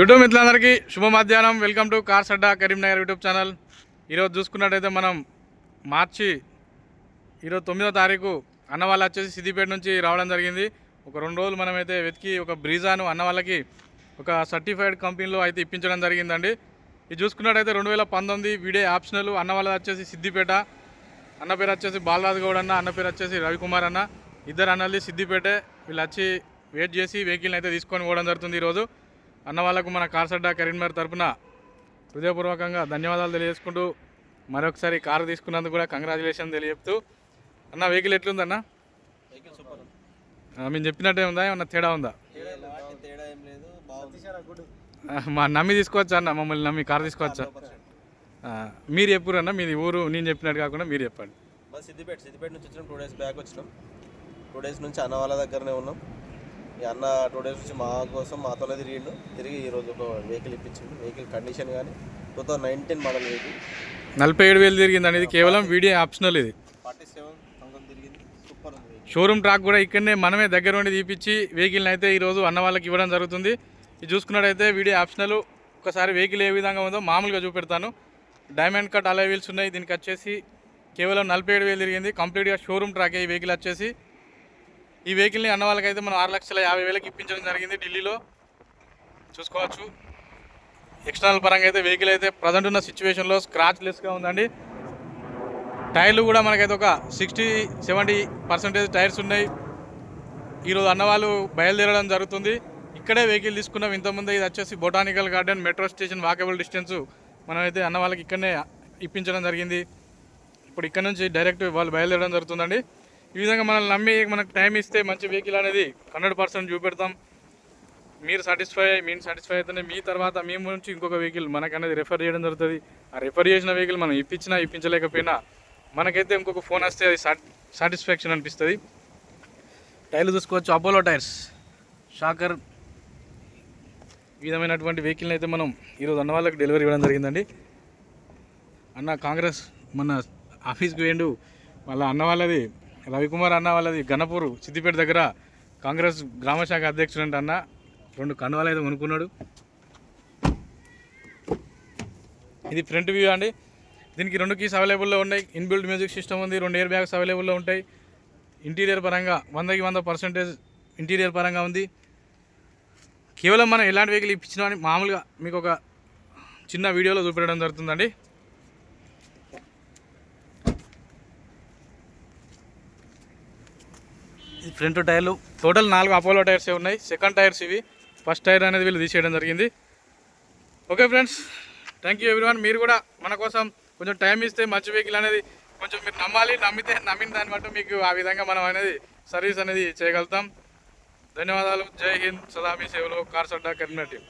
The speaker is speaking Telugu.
యూట్యూబ్ మిత్రులందరికీ శుభ మధ్యాహ్నం welcome to cars Adda Karimnagar YouTube channel. ఈరోజు చూసుకున్నట్టయితే మనం మార్చి ఈరోజు తొమ్మిదో తారీఖు అన్న వాళ్ళు వచ్చేసి సిద్దిపేట నుంచి రావడం జరిగింది. ఒక రెండు రోజులు మనమైతే వెతికి ఒక బ్రీజాను అన్న వాళ్ళకి ఒక సర్టిఫైడ్ కంపెనీలో అయితే ఇప్పించడం జరిగిందండి. ఇది చూసుకున్నట్టయితే రెండు వేల పంతొమ్మిది వీడియో ఆప్షనల్ అన్న వాళ్ళది వచ్చేసి సిద్దిపేట అన్న పేరు వచ్చేసి బాలరాజు గౌడ్ అన్న అన్న పేరు వచ్చేసి రవికుమార్ అన్న. ఇద్దరు అన్నది సిద్దిపేటే వీళ్ళు వచ్చి వెయిట్ చేసి వెహికల్ని అయితే తీసుకొని పోవడం జరుగుతుంది ఈరోజు. అన్న వాళ్ళకు మన కార్సడ్డా కరీంనగర్ తరపున హృదయపూర్వకంగా ధన్యవాదాలు తెలియజేసుకుంటూ మరొకసారి కారు తీసుకున్నందుకు కూడా కంగ్రాచులేషన్ తెలియజెప్తూ. అన్న వెహికల్ ఎట్లుందన్న? వెహికల్ సూపర్ ఆ, మేము చెప్పినట్టే ఉందా? ఏమన్నా తేడా ఉందా? మా నమ్మి తీసుకోవచ్చా అన్న? మమ్మల్ని నమ్మి కారు తీసుకోవచ్చా? ఆ, మీరు చెప్పురు అన్న మీది ఊరు నేను చెప్పినట్టు కాకుండా మీరు చెప్పండి. సిద్దిపేట సిద్దిపేట నుంచి వచ్చినాం టూ డేస్ బ్యాక్ వచ్చినాం. టూ డేస్ నుంచి అన్న వాళ్ళ దగ్గరనే ఉన్నాం. ఈ అన్న టూ డేస్ నుంచి మా కోసం మాతోనే తిరిగిండు. తిరిగి ఈరోజు ఒక వెహికల్ ఇప్పించిండు. వెహికల్ కండిషన్ కానీ two thousand nineteen model vehicle నలభై ఏడు వేలు తిరిగిందండి ఇది కేవలం వీడియో ఆప్షనల్ ఇది. ఫార్టీ సెవెన్ థౌసండ్ తిరిగింది. సూపర్ ఉంది షోరూమ్ ట్రాక్ కూడా ఇక్కడనే మనమే దగ్గర ఉండి తీపిచ్చి వెహికల్ని అయితే ఈరోజు అన్న వాళ్ళకి ఇవ్వడం జరుగుతుంది. ఇది చూసుకున్నట్టయితే వీడియో ఆప్షనల్. ఒకసారి వెహికల్ ఏ విధంగా ఉందో మామూలుగా చూపెడతాను. డైమండ్ కట్ అలా వీల్స్ ఉన్నాయి. దీనికి వచ్చేసి కేవలం నలభై ఏడు వేలు తిరిగింది. కంప్లీట్గా షోరూమ్ ట్రాక్ ఈ వెహికల్ వచ్చేసి. ఈ వెహికల్ని అన్న వాళ్ళకైతే మనం ఆరు లక్షల యాభై వేలకి ఇప్పించడం జరిగింది ఢిల్లీలో. చూసుకోవచ్చు. ఎక్స్టర్నల్ పరంగా అయితే వెహికల్ అయితే ప్రజెంట్ ఉన్న సిచ్యువేషన్లో స్క్రాచ్ లెస్గా ఉందండి. టైర్లు కూడా మనకైతే ఒక సిక్స్టీ సెవెంటీ పర్సెంటేజ్ టైర్స్ ఉన్నాయి. ఈరోజు అన్నవాళ్ళు బయలుదేరడం జరుగుతుంది. ఇక్కడే వెహికల్ తీసుకున్నాం. ఇంతకుముందు ఇది వచ్చేసి botanical garden metro station walkable distance మనమైతే అన్న వాళ్ళకి ఇక్కడనే ఇప్పించడం జరిగింది. ఇప్పుడు ఇక్కడ నుంచి డైరెక్ట్ వాళ్ళు బయలుదేరడం జరుగుతుందండి. ఈ విధంగా మనల్ని నమ్మి మనకు టైం ఇస్తే మంచి వెహికల్ అనేది హండ్రెడ్ పర్సెంట్ చూపెడతాం. మీరు సాటిస్ఫై అయ్యి మేము సాటిస్ఫై అయితేనే మీ తర్వాత మేము నుంచి ఇంకొక వెహికల్ మనకనేది రిఫర్ రెఫర్ చేయడం జరుగుతుంది. ఆ రెఫర్ చేసిన వెహికల్ మనం ఇప్పించినా ఇప్పించలేకపోయినా మనకైతే ఇంకొక ఫోన్ వస్తే అది సాటిస్ఫాక్షన్ అనిపిస్తుంది. టైర్లు చూసుకోవచ్చు అపోలో టైర్స్ షాకర్ ఈ విధమైనటువంటి వెహికల్ని అయితే మనం ఈరోజు అన్న వాళ్ళకి డెలివరీ ఇవ్వడం జరిగిందండి. అన్న కాంగ్రెస్ మన ఆఫీస్కి వేయండు వాళ్ళ అన్న వాళ్ళది రవికుమార్ అన్న వాళ్ళది గణపూర్ సిద్దిపేట దగ్గర కాంగ్రెస్ గ్రామ శాఖ అధ్యక్షుడు అంటే అన్న. రెండు కండువాలు అయితే కొనుక్కున్నాడు. ఇది ఫ్రంట్ వ్యూ అండి. దీనికి రెండు కీస్ అవైలబుల్లో ఉన్నాయి. ఇన్బిల్డ్ మ్యూజిక్ సిస్టమ్ ఉంది. రెండు ఎయిర్ బ్యాగ్స్ అవైలబుల్లో ఉంటాయి. ఇంటీరియర్ పరంగా వందకి వంద పర్సెంటేజ్ ఇంటీరియర్ పరంగా ఉంది. కేవలం మనం ఎలాంటి వెహికల్ ఇప్పించిన మామూలుగా మీకు ఒక చిన్న వీడియోలో చూపెట్టడం జరుగుతుందండి. ఫ్రంట్ టైర్లు. టోటల్ నాలుగు అపోలో టైర్స్ ఉన్నాయి. సెకండ్ టైర్స్ ఇవి. ఫస్ట్ టైర్ అనేది వీళ్ళు తీసేయడం జరిగింది. Okay friends thank you everyone. మీరు కూడా మన కోసం కొంచెం టైం ఇస్తే మంచి వెహికల్ అనేది కొంచెం మీరు నమ్మాలి నమ్మితే నమ్మిన దాన్ని బట్టి మీకు ఆ విధంగా మనం అనేది సర్వీస్ అనేది చేయగలుగుతాం. ధన్యవాదాలు. జై హింద్. సదామి సేవలో. Cars Adda Karimnagar team.